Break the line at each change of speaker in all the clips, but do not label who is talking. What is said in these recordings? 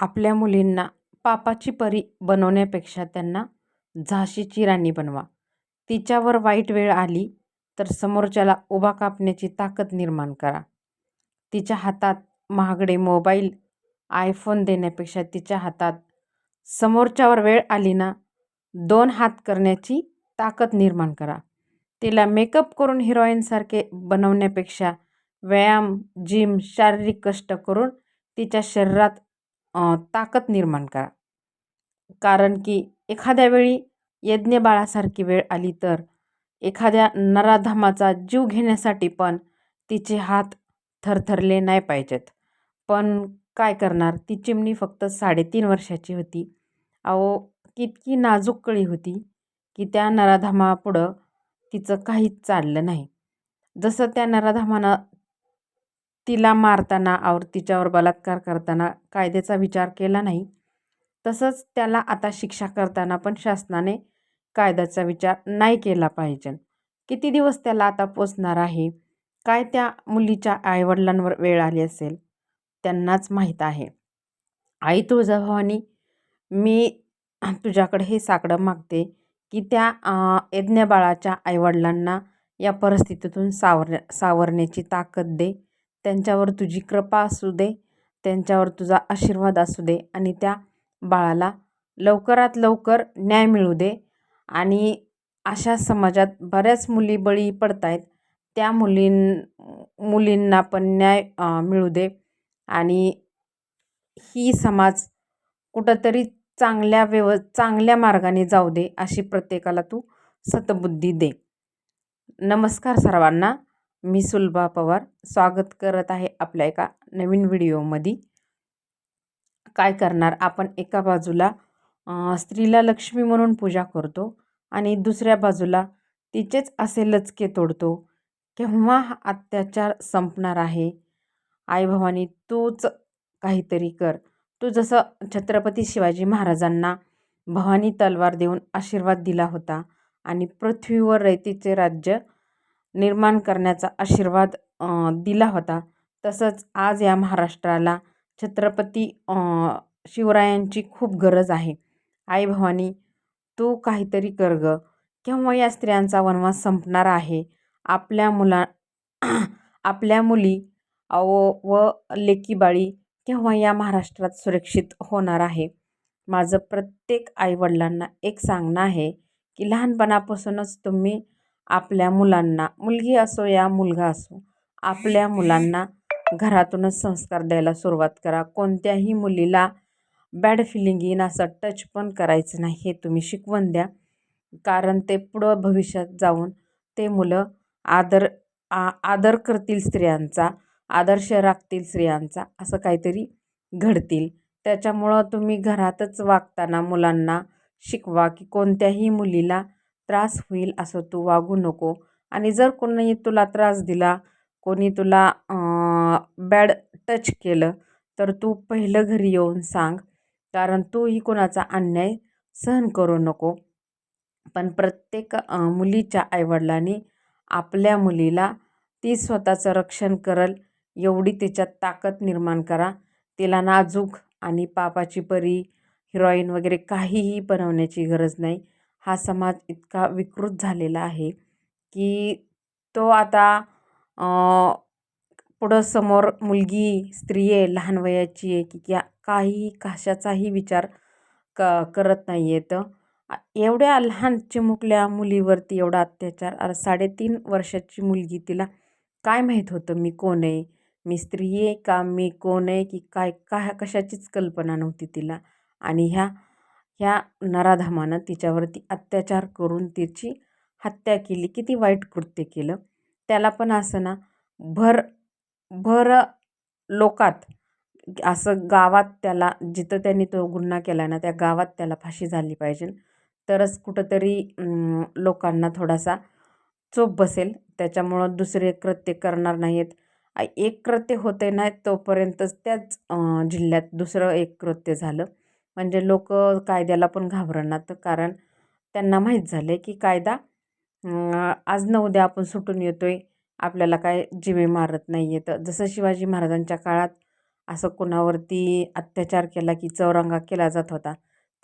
आपल्या मुलींना पापाची परी बनवण्यापेक्षा त्यांना झाशीची राणी बनवा. तिच्यावर वाईट वेळ आली तर समोरच्याला उभा कापण्याची ताकद निर्माण करा. तिच्या हातात महागडे मोबाईल आयफोन देण्यापेक्षा तिच्या हातात समोरच्यावर वेळ आली ना दोन हात करण्याची ताकद निर्माण करा. तिला मेकअप करून हिरोईनसारखे बनवण्यापेक्षा व्यायाम जिम शारीरिक कष्ट करून तिच्या शरीरात ताकद निर्माण करा. कारण की एखाद्या वेळी यज्ञ बाळासारखी वेळ आली तर एखाद्या नराधमाचा जीव घेण्यासाठी पण तिचे हात थरथरले नाही पाहिजेत. पण काय करणार? ती चिमणी फक्त साडेतीन वर्षाची होती. अहो कितकी नाजूक कळी होती की त्या नराधमापुढं तिचं काहीच चाललं नाही. जसं त्या नराधमानं तिला मारताना और तिच्यावर बलात्कार करताना कायद्याचा विचार केला नाही. तसंच त्याला आता शिक्षा करताना पण शासनाने कायद्याचा विचार नाही केला पाहिजे. किती दिवस त्याला आता पोचणार आहे? काय त्या मुलीच्या आईवडिलांवर वेळ आली असेल? त्यांनाच माहीत आहे. आई तुळजाभवानी मी तुझ्याकडे हे साकडं मागते की त्या यज्ञबाळाच्या आईवडिलांना या परिस्थितीतून सावर सावरण्याची ताकद दे. त्यांच्यावर तुझी कृपा असू दे त्यांच्यावर तुझा आशीर्वाद असू दे आणि त्या बाळाला लवकरात लवकर न्याय मिळू दे. आणि अशा समाजात बऱ्याच मुली बळी पडत आहेत त्या मुलीं मुलींना पण न्याय मिळू दे. आणि ही समाज कुठंतरी चांगल्या व्यव चांगल्या मार्गाने जाऊ दे अशी प्रत्येकाला तू सतबुद्धी दे. नमस्कार सर्वांना. मी सुलभा पवार स्वागत करत आहे आपल्या एका नवीन व्हिडिओमध्ये. काय करणार? आपण एका बाजूला स्त्रीला लक्ष्मी म्हणून पूजा करतो आणि दुसऱ्या बाजूला तिचेच असे लचके तोडतो. केव्हा हा अत्याचार संपणार आहे? आई भवानी तूच काहीतरी कर. तू जसं छत्रपती शिवाजी महाराजांना भवानी तलवार देऊन आशीर्वाद दिला होता आणि पृथ्वीवर रयतीचे राज्य निर्माण करण्याचा आशीर्वाद दिला होता. तसंच आज या महाराष्ट्राला छत्रपती शिवरायांची खूप गरज आहे. आई भवानी तू काहीतरी कर ग. केव्हा या स्त्रियांचा वनवास संपणार आहे? आपल्या मुला आपल्या मुली व लेकीबाळी केव्हा या महाराष्ट्रात सुरक्षित होणार आहे? माझं प्रत्येक आईवडिलांना एक सांगणं आहे की लहानपणापासूनच तुम्ही आपल्या मुलांना मुलगी असो या मुलगा असो आपल्या मुलांना घरातूनच संस्कार द्यायला सुरुवात करा. कोणत्याही मुलीला बॅड फिलिंग येईन असं टच पण करायचं नाही हे तुम्ही शिकवून द्या. कारण ते पुढं भविष्यात जाऊन ते मुलं आदर आ आदर करतील स्त्रियांचा आदर्श राखतील स्त्रियांचा असं काहीतरी घडतील. त्याच्यामुळं तुम्ही घरातच वागताना मुलांना शिकवा की कोणत्याही मुलीला त्रास होईल असं तू वागू नको. आणि जर कोणी तुला त्रास दिला कोणी तुला बॅड टच केलं तर तू पहिलं घरी येऊन सांग. कारण तूही कोणाचा अन्याय सहन करू नको. पण प्रत्येक मुलीच्या आईवडिलांनी आपल्या मुलीला ती स्वतःचं रक्षण करल एवढी तिच्यात ताकद निर्माण करा. तिला नाजूक आणि पापाची परी हिरोईन वगैरे काहीही बनवण्याची गरज नाही. हा समाज इतका विकृत झालेला आहे की तो आता पुढं समोर मुलगी स्त्री आहे लहान वयाची आहे की क्या काही कशाचाही विचार क करत नाही आहेत एवढ्या लहान चिमुकल्या मुलीवरती एवढा अत्याचार साडेतीन वर्षाची मुलगी तिला काय माहीत होतं मी कोण आहे? मी स्त्री आहे का मी कोण आहे? की काय काय कशाचीच कल्पना नव्हती तिला. आणि ह्या ह्या नराधमानं तिच्यावरती अत्याचार करून तिची हत्या केली किती वाईट कृत्य केलं. त्याला पण असं ना भर भर लोकात असं गावात त्याला जिथं त्यांनी तो गुन्हा केला ना त्या गावात त्याला फाशी झाली पाहिजे. तरच कुठंतरी लोकांना थोडासा चोप बसेल. त्याच्यामुळं दुसरे कृत्य करणार नाहीत. एक कृत्य होते नाही तोपर्यंतच त्याच जिल्ह्यात दुसरं एक कृत्य झालं. म्हणजे लोक कायद्याला पण घाबरणार कारण त्यांना माहीत झालं की कायदा आज न उद्या आपण सुटून येतो आहे आपल्याला काय जिवे मारत नाही येतं जसं शिवाजी महाराजांच्या काळात असं कुणावरती अत्याचार केला की चौरंगा केला जात होता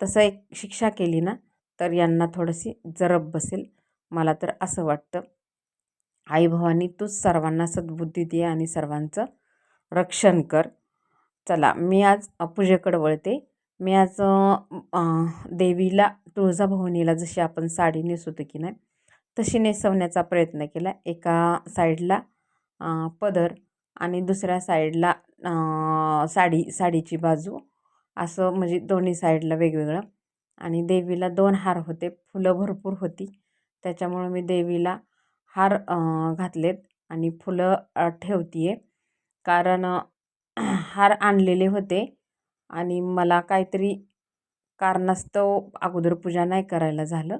तसं एक शिक्षा केली ना तर यांना थोडीशी जरब बसेल. मला तर असं वाटतं. आई भवानी तूच सर्वांना सद्बुद्धी दे आणि सर्वांचं रक्षण कर. चला मी आज पूजेकडं वळते. मी आज देवीला तुळजाभवानीला जशी आपण साडी नेसवतो की नाही तशी नेसवण्याचा प्रयत्न केला. एका साईडला पदर आणि दुसऱ्या साईडला साडी साडीची बाजू. असं म्हणजे दोन्ही साईडला वेगवेगळं. आणि देवीला दोन हार होते. फुलं भरपूर होती. त्याच्यामुळं मी देवीला हार घातलेत आणि फुलं ठेवते आहे कारण हार आणलेले होते. आणि मला काहीतरी कारणास्तव अगोदर पूजा नाही करायला झालं.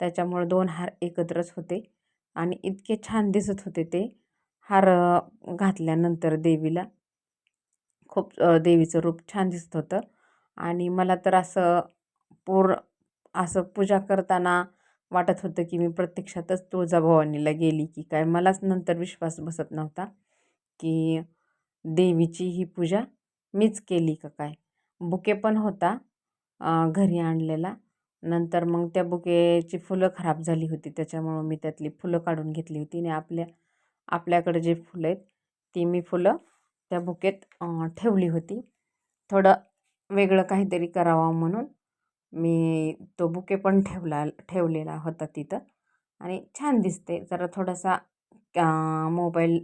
त्याच्यामुळं दोन हार एकत्रच होते आणि इतके छान दिसत होते ते हार घातल्यानंतर देवीला. खूप देवीचं रूप छान दिसत होतं आणि मला तर असं पूर असं पूजा करताना वाटत होतं की मी प्रत्यक्षातच तुळजाभवानीला गेली की काय? मलाच नंतर विश्वास बसत नव्हता की देवीची ही पूजा मीच केली का काय? बुके पण होता घरी आणलेला. नंतर मग त्या बुकेची फुलं खराब झाली होती त्याच्यामुळं मी त्यातली फुलं काढून घेतली होती. आणि आपल्या आपल्याकडे जे फुलं आहेत ती मी फुलं त्या बुकेत ठेवली होती. थोडं वेगळं काहीतरी करावं म्हणून मी तो बुके पण ठेवला ठेवलेला होता तिथं. आणि छान दिसते. जरा थोडासा मोबाईल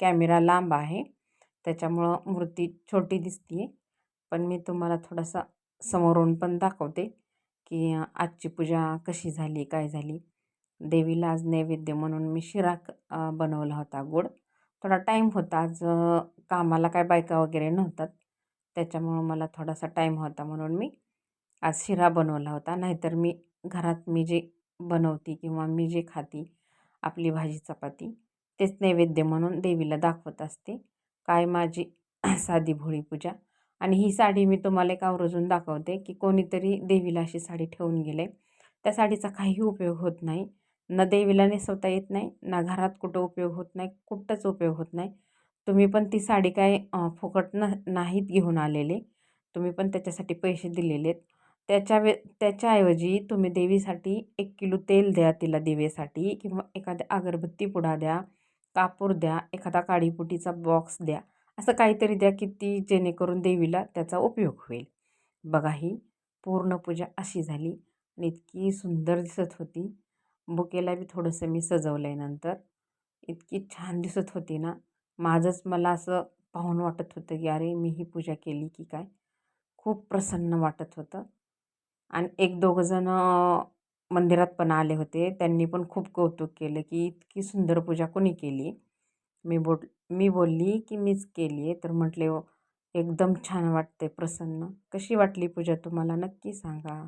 कॅमेरा लांब आहे. त्याच्यामुळं मूर्ती छोटी दिसते आहे पण मी तुम्हाला थोडासा समोरून पण दाखवते की आजची पूजा कशी झाली काय झाली. देवीला आज नैवेद्य म्हणून मी शिरा बनवला होता गोड. थोडा टाईम होता आज कामाला काय बायका वगैरे नव्हतात. त्याच्यामुळं मला थोडासा टाईम होता म्हणून मी आज शिरा बनवला होता. नाहीतर मी घरात मी जे बनवते किंवा मी जे खाते आपली भाजी चपाती तेच नैवेद्य म्हणून देवीला दाखवत असते. काय माझी साधी भोळी पूजा. आणि ही साडी मी तुम्हाला एक आवर्जून दाखवते की कोणीतरी देवीला अशी साडी ठेवून गेले. त्या साडीचा काहीही उपयोग होत नाही. ना देवीला नेसवता येत नाही ना घरात कुठं उपयोग होत नाही कुठंच उपयोग होत नाही. तुम्ही पण ती साडी काय फुकट न नाहीत घेऊन आलेले. तुम्ही पण त्याच्यासाठी पैसे दिलेले आहेत त्याच्या वे त्याच्याऐवजी तुम्ही देवीसाठी एक किलो तेल द्या तिला दिवेसाठी किंवा एखाद्या अगरबत्ती पुडा द्या कापूर द्या एखादा काडीपुटीचा बॉक्स द्या. असं काहीतरी द्या की ती जेणेकरून देवीला त्याचा उपयोग होईल. बघा ही पूर्ण पूजा अशी झाली आणि इतकी सुंदर दिसत होती. बुकेला बी थोडंसं मी सजवलं आहे नंतर. इतकी छान दिसत होती ना. माझंच मला असं पाहून वाटत होतं की अरे मी ही पूजा केली की काय? खूप प्रसन्न वाटत होतं. आणि एक दोघंजणं मंदिरात पण आले होते. त्यांनी पण खूप कौतुक केलं की इतकी सुंदर पूजा कोणी केली? मी बोल मी बोलली की मीच केली आहे. तर म्हटले हो, एकदम छान वाटते प्रसन्न. कशी वाटली पूजा तुम्हाला? नक्की सांगा.